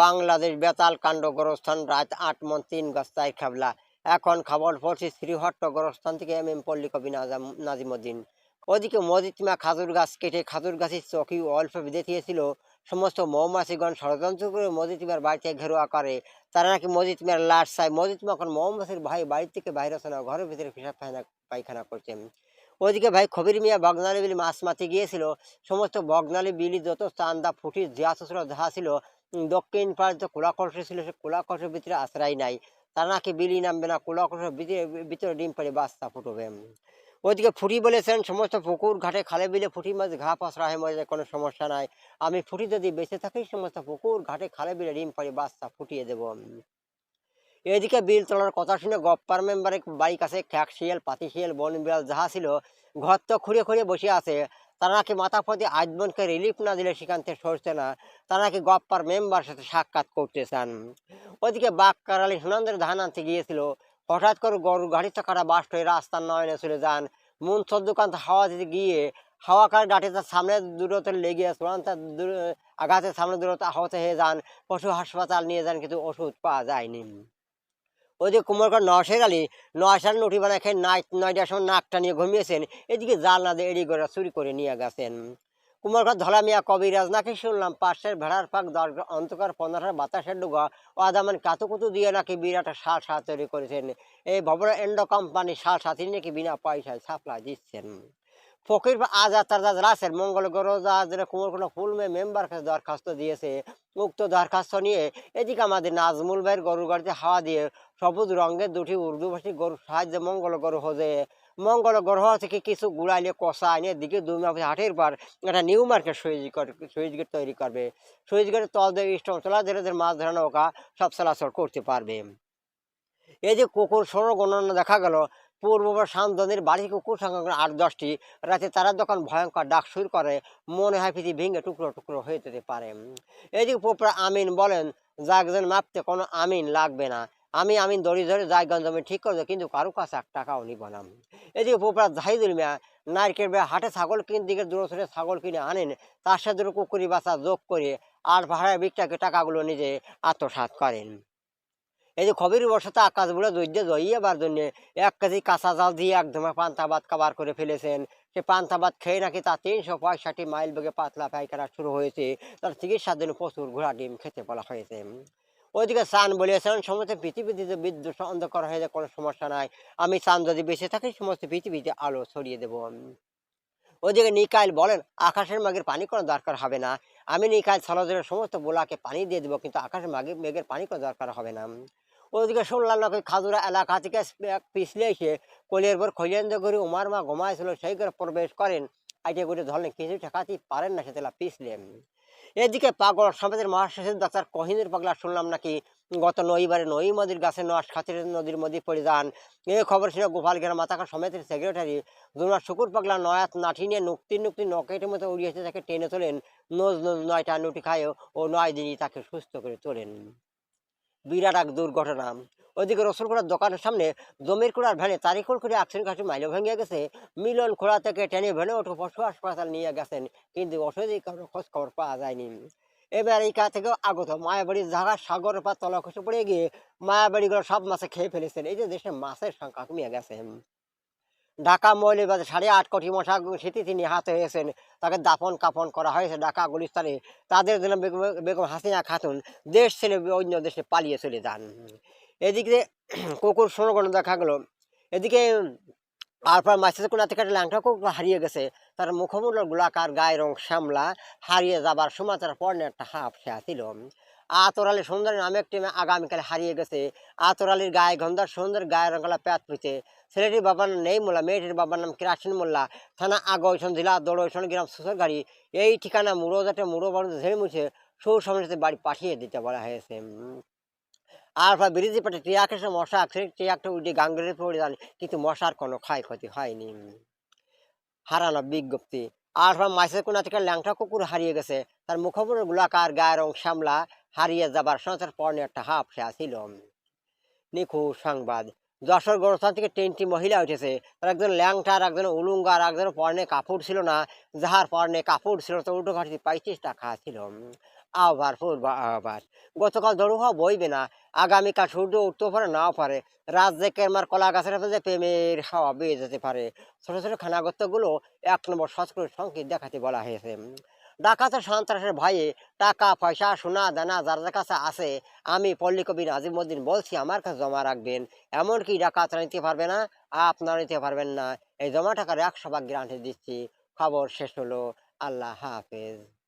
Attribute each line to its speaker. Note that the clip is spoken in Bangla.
Speaker 1: বাংলাদেশ বেতাল কাণ্ড গোরস্থান রাত আট মন তিন গস্তায় খাবলা। এখন খবর পড়ছে শ্রীহট্ট গোরস্থান থেকে এম এম পল্লী কবি নাজাম- নাজিমুদ্দিন। ওদিকে মদিতমা খাজুর গাছ কেটে খাজুর গাছের চকি অল্প বেঁধে দিয়েছিল। সমস্ত মৌমাছিগণ ষড়যন্ত্র করে মদিতিমার বাড়িতে ঘেরোয়া করে। তারা নাকি মদিতমার লাশ চায়। মদিতমা এখন মৌমাছির ভাই বাড়ি থেকে বাইরে আসে না, ঘরের ভিতরে পেশাব পায়খানা করছেন ওদিকে ভাই খবির মিয়া বগনালি বিলি মাছ মারতে গিয়েছিল। সমস্ত বগনালি বিলি যত চান্দা ফুটি জিয়া ছিল যাহা ছিল দক্ষিণ পাড়ে যে কোলাকলস ছিল সে কোলাকলসের ভিতরে আশ্রয় নাই। তারা নাকি বিলি নামবে না, কোলাকলসের ভিতরে ভিতরে ডিম পাড়ে বাচ্চা ফুটবে। ওইদিকে ফুটি বলেছেন, সমস্ত পুকুর, ঘাটে খালে বিলে ফুটি মাছ, ঘা পাশরা হয়ে কোনো সমস্যা নাই। আমি ফুটি যদি বেঁচে থাকি, সমস্ত পুকুর, ঘাটে খালে বিলে ডিম পাড়ে বাচ্চা ফুটিয়ে দেবো। এদিকে বিল তোলার কথা শুনে গপ্পার মেম্বারের বাড়ির কাছে খ্যাক শিয়াল, পাতি শিয়াল, বন বিড়াল যাহা ছিল, ঘর তো খুঁড়ে খুঁড়ে বসে আছে। তারা নাকি প্রতি আজমনকে রিলিফ না দিলে সেখান থেকে সরছে না। তারা নাকি গপ্পার মেম্বার সাথে সাক্ষাৎ করতে চান ওদিকে বাঘ কারালি সুনন্দের ধান আনতে গিয়েছিল। হঠাৎ করে গরু গাড়ি চাকাটা বাস্ট হয়ে রাস্তার নয়নে চলে যান। মন দোকান হাওয়া দিতে গিয়ে হাওয়া কার গাড়ি তার সামনে দূরত্ব লেগে চূড়ান্ত আঘাতের সামনে দূরত্ব আহত হয়ে যান। পশু হাসপাতাল নিয়ে যান, কিন্তু ওষুধ পাওয়া যায়নি। ওই যে কুমারগড় নওশের আলী নয়সার নটি বানায় খেয়ে নাইট, নয়টার সময় নাকটা নিয়ে ঘুমিয়েছেন। এদিকে জাল না দিয়ে এড়ি করে চুরি করে নিয়ে গেছেন। কুমারগড় ধলা মিয়া কবিরাজ নাকি শুনলাম পাশের ভেড়ার পাক দর- অন্ধকার পনেরো বাতাসের ডুগা ও আদামান কাতুকুতু দিয়ে নাকি বিরাট সার সার তৈরি করেছেন। এই ভবন এন্ডো কোম্পানি সার সাথী নাকি বিনা পয়সায় সাপ্লাই দিচ্ছেন। ফকির আজাদ তাজাদ রাসের মঙ্গল গরজাদের কোন কোনো ফুল মেম্বার কাছে দরখাস্ত দিয়েছে, উক্ত দরখাস্ত নিয়ে এদিকে আমাদের নাজমুল ভাইয়ের গরুর গাড়িতে হাওয়া দিয়ে সবুজ রঙের দুটি উর্দু ভাষী গরুর সাহায্যে মঙ্গল গ্রহ হজে মঙ্গল গ্রহ থেকে কিছু গুড়াইলে কষা এনে দিকে দুই মাস হাটের পর একটা new market switch switch gate তৈরি করবে। সুইচ গেটের তল দিয়ে স্টম চলা ধীরে ধীরে মাছ ধরা নৌকা সব চলাচল করতে পারবে। এই যে কুকুর ষোলো গণনা দেখা গেল পূর্ব শান্তদের বাড়ি কুকুর সংখ্যা আট দশটি। রাতে তারা যখন ভয়ঙ্কর ডাক শুরু করে, মনে হয় পৃথিবী ভেঙে টুকরো টুকরো হয়ে যেতে পারে। এদিকে পোপরা আমিন বলেন জাগজন মাপতে কোনো আমিন লাগবে না। আমি আমিন দড়ি ধরে যাই গঞ্জমে ঠিক করব কিন্তু কারও কাছে এক টাকাও নিব না। এদিকে পোপরা জাহিদুল মিয়া, নারকেল বেয়া হাটে ছাগল কিন দিকে দূর ছাগল কিনে আনেন। তার সাথে কুকুরি বাচ্চা যোগ করে আর ভাড়ার বিকটাকে টাকাগুলো নিজে আত্মসাৎ করেন। এই যে খবির বর্ষাতে আকাশ বলে দৈর্য জইয়াবার জন্য। এক কেজি কাঁচা জাল দিয়ে একদম পান্তা ভাত কাবার করে ফেলেছেন। সে পান্তা ভাত খেয়ে নাকি তার তিনশো পঁয়ষট্টি মাইল বেগে পাতলা পায়খানা শুরু হয়েছে। তার চিকিৎসার জন্য প্রচুর ঘোড়া ডিম খেতে বলা হয়েছে। ওইদিকে চান বলেছেন সমস্ত পৃথিবীতে যে বিদ্যুৎ অন্ধকার হয়ে যায়, কোনো সমস্যা নাই। আমি চান যদি বেঁচে থাকি, সমস্ত পৃথিবীতে আলো ছড়িয়ে দেবো। ওইদিকে নিকাইল বলেন, আকাশের মাগের পানি কোনো দরকার হবে না। আমি নিকাইল সলজের সমস্ত বোলাকে পানি দিয়ে দেবো, কিন্তু আকাশের মাগে মেঘের পানি কোনো দরকার হবে না। ওদিকে শুনলাম নাকি খাজুরা এলাকা থেকে পিছলে এসে কলিয়ার পর খলিয়ান্দ করে উমার মা ঘুমাইছিল, সেই করে প্রবেশ করেন। আইটে করে ধরলেন, কিছু ঠেকাতেই পারেন না সেটা পিছলেন এদিকে পাগল সমাজের মহাশেষের ডাক্তার কহিনের পাগলা শুনলাম নাকি, গত নইবারে নই নদীর গাছে নয়াস খাতির নদীর মধ্যে পড়ে যান। এ খবর ছিল গোপাল গ্রাম মাতাকা সমিতির সেক্রেটারি দুনার শুকুর পাগলা নয়াত নাঠি নিয়ে নুক্তি নুক্তি নকেটের মতো উড়িয়েছে তাকে টেনে তোলেন। নোজ নোজ নয়টা নুটি খায় ও নয় দিনই তাকে সুস্থ করে তোলেন। বিরাট এক দুর্ঘটনা। ওইদিকে রসুলখোড়ার দোকানের সামনে জমির খোড়ার ভ্যানে তারিখুল করে আকশন কাছে মাইলে ভেঙে গেছে। মিলন খোড়া থেকে টেনে ভ্যানে ওঠো পশু হাসপাতাল নিয়ে গেছেন, কিন্তু ওষুধই কারও খোঁজ খবর পাওয়া যায়নি। এবার এই কাজ থেকে আগত মায়াবাড়ির জায়গা সাগর পা তলা খসে পড়ে গিয়ে মায়াবাড়িগুলো সব মাছে খেয়ে ফেলেছেন। এই যে দেশে মাছের সংখ্যা কমিয়ে গেছে। ঢাকা মৌলিবাজার সাড়ে আট কোটি মশা সেটি তিনি হাত হয়েছেন। তাকে দাফন কাফন করা হয়েছে ঢাকা গুলিস্তানে। তাদের জন্য বেগম হাসিনা খাতুন দেশ ছেলে অন্য দেশে পালিয়ে চলে যান। এদিকে কুকুর সোনগণ দেখা গেল। এদিকে তারপর মাছের কোনা থেকে একটা ল্যাংটা কুকুর হারিয়ে গেছে। তার মুখমূল্য গোলাকার, গায়ের রং শ্যামলা, হারিয়ে যাবার সময় তার পর্ণে একটা হাফ সে ছিল। আতরালি সুন্দর নামে একটি মেয়ে আগামীকাল হারিয়ে গেছে। আতরালির গায়ে গন্ধার সুন্দর গায়ের রঙলা প্যাত পিছে ছেলেটির বাবার নাম নেই মোল্লা মেয়েটির বাবার নাম কিরাসিন মোল্লা। থানা আগৈশন জেলা দৌড়ৈশন গ্রাম সুসর গাড়ি এই ঠিকানা মুড়ো যাতে মুড়ো বাড়ি ঝেড়ে মুছে সৌসমাজে বাড়ি পাঠিয়ে দিতে বলা হয়েছে। আর পর পেটে টিয়াকে সে মশা, সেই টিয়াকটা উঠে গাঙ্গের পড়ে যান কিন্তু মশার কোনো ক্ষয়ক্ষতি হয়নি। হারানো বিজ্ঞপ্তি। আর মাছের কোনা থেকে ল্যাংটা কুকুর হারিয়ে গেছে? তার মুখবর গোলাকার গায়ের রং শ্যামলা, হারিয়ে যাবার সঞ্চার পর্ণে একটা হাফ সে ছিল নিখুঁত সংবাদ। যশোর গোরস্থান থেকে তিনটি মহিলা উঠেছে। তার একজন ল্যাংটা আর একজন উলুঙ্গা আর একজন পর্ণে কাপড় ছিল না, যাহার পর্ণে কাপড় ছিল তো উল্টো ঘাটতি পঁয়ত্রিশ টাকা ছিল। আবার পূর্বাভাস গতকাল দরুহা বইবে না, আগামীকাল সূর্য উঠতেও পারে, নাও পারে। রাত যে কেরমার কলা গাছের মধ্যে প্রেমের হাওয়া বেয়ে যেতে পারে। ছোটো ছোটো খানাগত্তগুলো এক নম্বর সংস্কৃত সংকেত দেখাতে বলা হয়েছে। ডাকাত সন্ত্রাসের ভয়ে টাকা, পয়সা, সোনা, দানা যার কাছে আছে, আমি পল্লী কবি নাজিমুদ্দিন বলছি, আমার কাছে জমা রাখবেন। এমনকি ডাকাতরা নিতে পারবে না, আপনারা নিতে পারবেন না। এই জমা টাকার একশো ভাগ গ্রান্টে দিচ্ছি। খবর শেষ হলো। আল্লাহ হাফেজ।